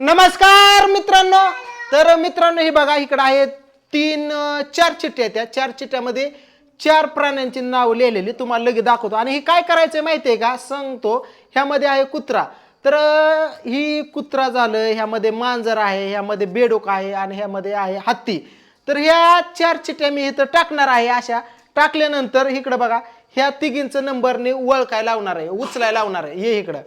नमस्कार मित्रांनो. तर मित्रांनो हे बघा इकडे आहेत तीन अं, चार चिठ्ठ्या आहेत त्या. चार चिठ्ठ्यामध्ये चार प्राण्यांची नाव लिहिलेली तुम्हाला लगेच दाखवतो. आणि हे काय करायचं माहिती आहे का? सांगतो. ह्यामध्ये आहे कुत्रा. तर अं, ही कुत्रा झालं ह्यामध्ये मांजर आहे ह्यामध्ये बेडूक आहे आणि ह्यामध्ये आहे हत्ती. तर ह्या चार चिठ्ठ्या मी इथं टाकणार आहे अशा टाकल्यानंतर इकडं बघा ह्या तिघींचं नंबरने ओळखाय लावणार आहे उचलाय लावणार आहे. हे इकडं.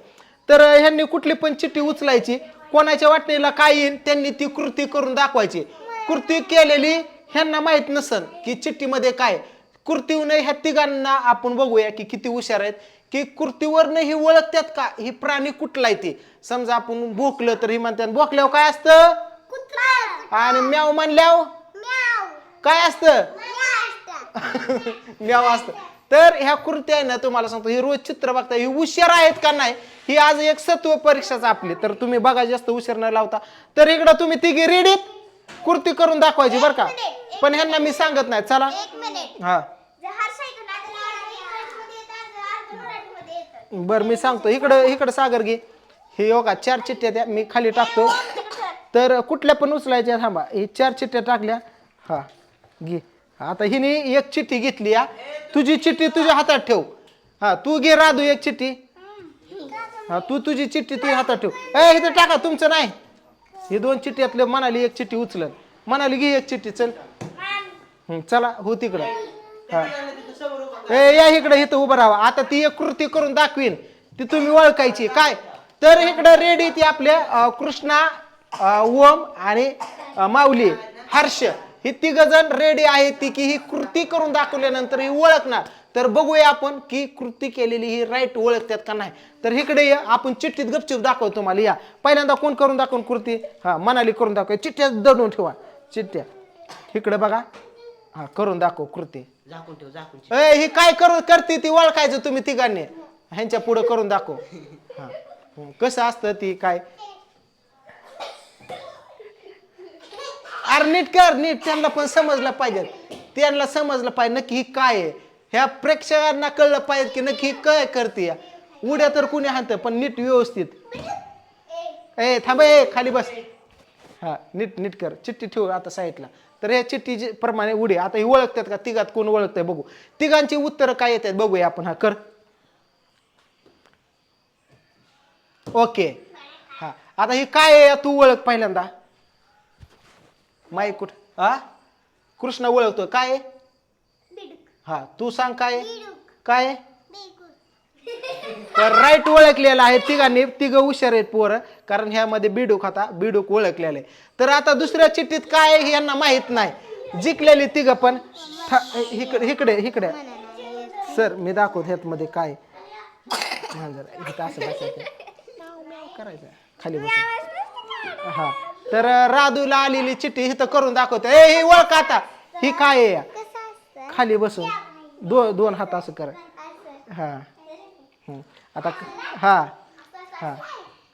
तर ह्यांनी कुठली पण चिठ्ठी उचलायची कोणाच्या वाटणीला काय येईल त्यांनी ती कृती करून दाखवायची. कृती केलेली ह्यांना माहीत नसन की चिठ्ठीमध्ये काय. कृतीने ह्या तिघांना आपण बघूया की किती हुशार आहेत. की कृतीवरनं ही ओळखतात का? ही प्राणी कुठला आहे ते? समजा आपण भोकलं तर ही म्हणतात भोकल्यावर काय असतं? आणि म्याव म्हणल्यावर? म्याव. काय असतं. म्याव असतं. तर ह्या कृती आहे ना तुम्हाला सांगतो ही रोज चित्र बघता ही हुशार आहेत का नाही? ही आज एक सत्व परीक्षाच आपली. तर तुम्ही बघा जास्त हुशार न लावता. तर इकडं तुम्ही तिघी रेडीत कृती करून दाखवायची बरं का. पण ह्यांना मी सांगत नाही. चला. हा. बरं मी सांगतो. इकडं इकडं सागर घे. हे योगा चार चिठ्ठ्या द्या. मी खाली टाकतो. तर कुठल्या पण उचलायच्या थांबा. ही चार चिठ्ठ्या टाकल्या. हा घे. आता हिने एक चिठ्ठी घेतली या तुझी चिठ्ठी तुझ्या हातात ठेव. हा तू घे राधू एक चिठ्ठी. हा तू तुझी चिठ्ठी तुझ्या हातात ठेव. ए इथं टाका तुमचं नाही. हे दोन चिठ्ठ्यातले मनाली एक चिठ्ठी उचल मनाली घे एक चिठ्ठी चल. हं, चला हो तिकडं. हा. ए या इकडे इथं उभं राहा. आता ती एक कृती करून दाखवीन. ती तुम्ही ओळखायची. काय? तर इकडं रेडी ती आपल्या अं, कृष्णा अं, ओम आणि अं, माऊली हर्ष. ही तिघ जण रेडी आहे ती की ही कृती करून दाखवल्यानंतर ही ओळखणार. तर बघूया आपण की कृती केलेली ही राईट ओळखतात का नाही. तर इकडे या आपण चिठ्ठीत गपचूप दाखवतो तुम्हाला. या. पहिल्यांदा कोण करून दाखवून कृती? हा मनाली करून दाखव. चिठ्ठ्या दडून ठेवा. चिठ्ठ्या. इकडे बघा. हा करून दाखव कृती. झाकून ठेव झाकून ए ही काय करू करते ती ओळखायचं तुम्ही तिघांनी. ह्यांच्या पुढे करून दाखव. हा हं, कसं असतं ती काय? अरे नीट कर नीट. त्यांना पण समजलं पाहिजे. त्यांना समजलं पाहिजे नक्की ही काय आहे. ह्या प्रेक्षकांना कळलं पाहिजे की नक्की काय करते? या उड्या तर कुणी हाणतं पण नीट व्यवस्थित. ए थांब ए खाली बस. हा नीट नीट कर. चिठ्ठी ठेव आता साईडला. तर या चिठ्ठी प्रमाणे उडी आता ही ओळखतात का? तिघात कोण ओळखतंय बघू. तिघांची उत्तरं काय येतात बघूया आपण हा कर. ओके. हा आता ही काय आहे? तू ओळख पहिल्यांदा. माई कुठ हा कृष्ण ओळखतो काय आहे? हा तू सांग काय? आहे? काय? आहे? तर राईट ओळखलेलं आहे तिघांनी. तिघं हुशार आहेत पोरं. कारण ह्यामध्ये बिडूक होता. बिडूक ओळखलेलं आहे. तर आता दुसऱ्या चिठ्ठीत काय आहे हे यांना माहीत नाही. जिंकलेली तिघं पण. था- इकडे इकडे इकडे सर मी दाखवत ह्यात मध्ये काय हा जरा इथं असं बसायचं. करायचं. खाली बस हा. तर राधूला आलेली चिठ्ठी इथं करून दाखवते. ए ही ओळख आता. ही काय आहे खाली बसून. दो दोन हात असं कर. हा. हं. आता हा. हा.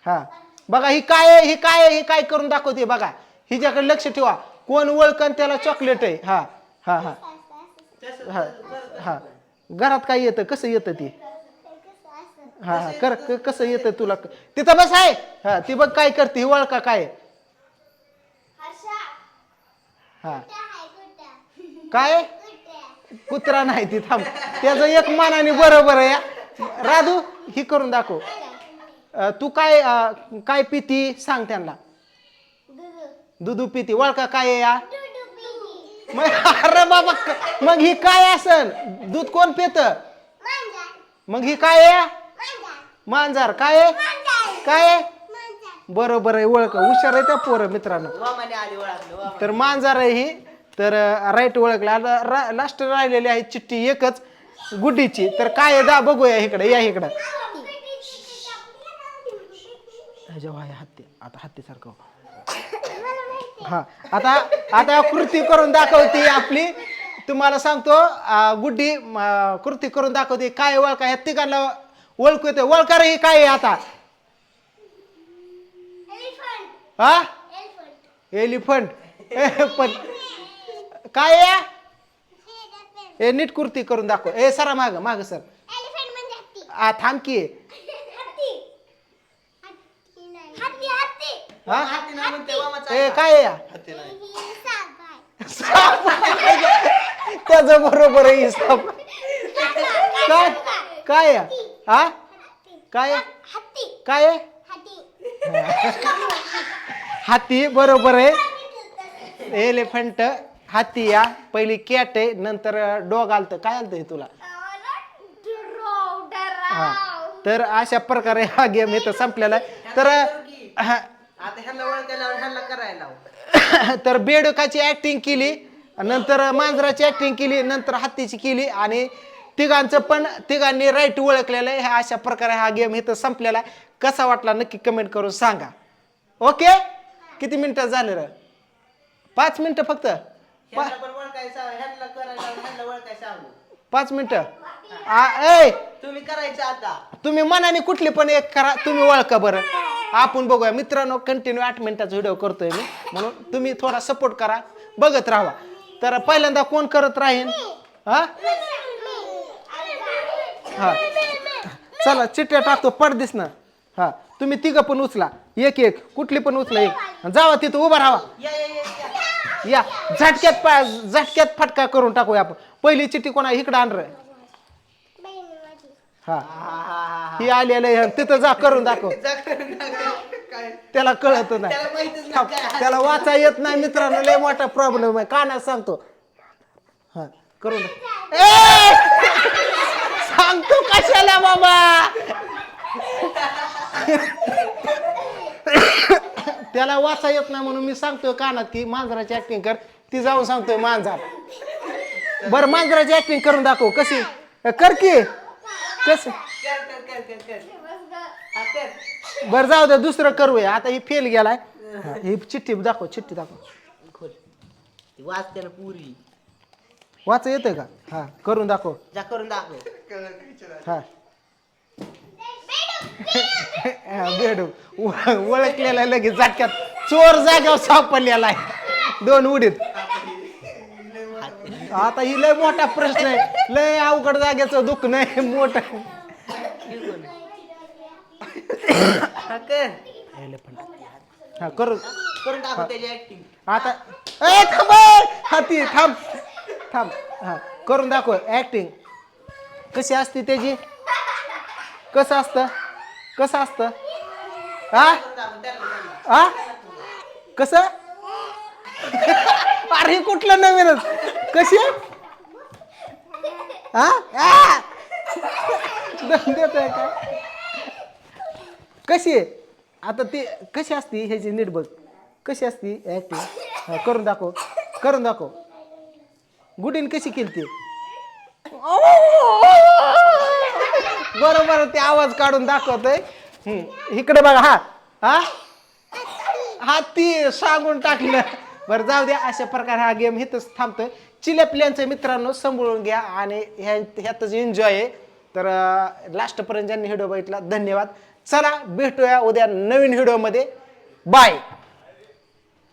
हा. बघा ही काय आहे ही काय आहे ही काय करून दाखवते बघा. हिच्याकडे लक्ष ठेवा. कोण ओळखन त्याला चॉकलेट आहे. हा. हा हा. हा. हा. घरात काय येतं? कसं येतं ते? हा हा. कर कसं येतं तुला? तिथं बस आहे. हा ती बघ काय करते. ही ओळखा काय हा. काय? कुत्रा नाही ती थांब. त्याचं एक मानाने बरोबर आहे. राधू ही करून दाखव. तू काय काय पिती? सांग त्यांना. दुधू दुधू पिती. ओळखा काय आहे या? मग अरे बाबा मग ही काय असन? दूध कोण पित? मग ही काय आहे? मांजर. काय आहे? काय आहे? बरोबर आहे ओळख हुशार आहे त्या पोरं मित्रांनो. तर मांजर आहे ही. तर राईट ओळखला. लास्ट राहिलेली आहे चिठ्ठी एकच गुड्डीची. तर काय दा बघूया इकडे या इकडं. जेव्हा आहे हत्ती आता हत्ती सारखं हा आता आता कृती करून दाखवते आपली. तुम्हाला सांगतो गुड्डी कृती करून दाखवते. काय ओळखा? ह्या तिघांना ओळखू येते ओळखा रे ही काय आहे आता? हा? एलिफंट एलिफंट पण काय आहे? ए नीट कृती करून दाखव. ए सरा माग माग सर. एलिफंट म्हणजे हत्ती. आ थांब की. हत्ती. हत्ती नाही. हत्ती हत्ती. हा? हाती नाही म्हणते वामाचा ए. काय आहे या? हाती नाही. ही साप आहे. त्याचं बरोबर आहे काय? काय आहे? हा? काय आहे? काय आहे? हाती बरोबर आहे. एलिफंट हाती या पहिली कॅट आहे नंतर डॉग आलत. काय आलत हे तुला? हा. तर अशा प्रकारे हा गेम इथं संपलेला आहे. तर हा, आता ह्यांना ओळखायला लावून ह्यांना करायला लावू. तर बेडकाची ऍक्टिंग केली नंतर मांजराची ऍक्टिंग केली नंतर हत्तीची केली आणि तिघांचं पण तिघांनी राईट ओळखलेलं आहे. ह्या अशा प्रकारे हा गेम इथं संपलेला आहे. कसा वाटला नक्की कमेंट करून सांगा. ओके किती मिनिटं झाले र? पाच मिनिटं फक्त? ह्यांना पण ओळखायचं ह्यांना करायला लावून ह्यांना ओळखायचं सांगू पाच मिनिटं. आ- ए! तुम्ही करायचं आता. तुम्ही मनाने कुठली पण एक करा तुम्ही ओळखा बरं. आपण बघूया मित्रांनो कंटिन्यू आठ मिनिटाचा व्हिडिओ करतोय मी. म्हणून तुम्ही थोडा सपोर्ट करा. बघत राहा. तर पहिल्यांदा कोण करत राहीन? हा हा. चला चिठ्ठ्या टाकतो पडदिस ना. हा. तुम्ही तिघं पण उचला. एक एक. कुठली पण उचला एक. जावा तिथं उभा राहा. या या या, या. या झटक्यात पा झटक्यात फटका करून टाकूया आपण. पहिली चिठ्ठी कोणा इकडं आण रे. हा. हा, आलेलं आहे तिथं जा करून दाखव. त्याला कळत नाही. त्याला नाही वाचा येत नाही मित्रांनो लय मोठा प्रॉब्लेम आहे. कानात सांगतो. हा करून! सांगतो कशाला बाबा त्याला वाचा येत नाही म्हणून मी सांगतोय कानात की मांजराची ऍक्टिंग कर. ती जाऊन सांगतोय मांजर. बर मांजराची ऍक्टिंग करून दाखव. कशी? कर की. कस? बर जाऊ दे दुसरं करूया. आता ही फेल गेलाय. हा, चिठ्ठी दाखव चिठ्ठी दाखव. वाचते ना पुरी. वाच येतंय का? हा करून दाखव. करून दाखव. हा, बेडू ओळखलेला लगेच जाटक्यात चोर जाग्यावर सापडलेला आहे. दोन उडीत. आता ही लय मोठा प्रश्न आहे. लय अवघड जाग्याचं दुःख नाही मोठ. हा, करू. करून त्याची ऍक्टिंग आता ए थांब हाती थांब. थांब हा करून दाखव ऍक्टिंग कशी असते त्याची? कसं असतं? कसं असतं? हा? हा? कसं? अरे हे कुठलं नवीनच? कशी? हा? आ! दम देतोय कशी आहे? आता ती कशी असती ह्याची नीट बघ. कशी असती? ऍक्टिंग करून दाखव. करून दाखव. गुडीन कशी केली ती बरोबर ते आवाज काढून दाखवतोय. हम्म, इकडे बघा हा हा. हा ती सांगून टाकलं. बरं जाऊ द्या अशा प्रकारे हा गेम इथंच थांबतोय. चिलेपल्यांचे मित्रांनो सांभाळून घ्या आणि ह्या ह्यातच एन्जॉय आहे. तर लास्टपर्यंत ज्यांनी व्हिडिओ बघितला धन्यवाद. चला भेटूया उद्या नवीन व्हिडिओमध्ये बाय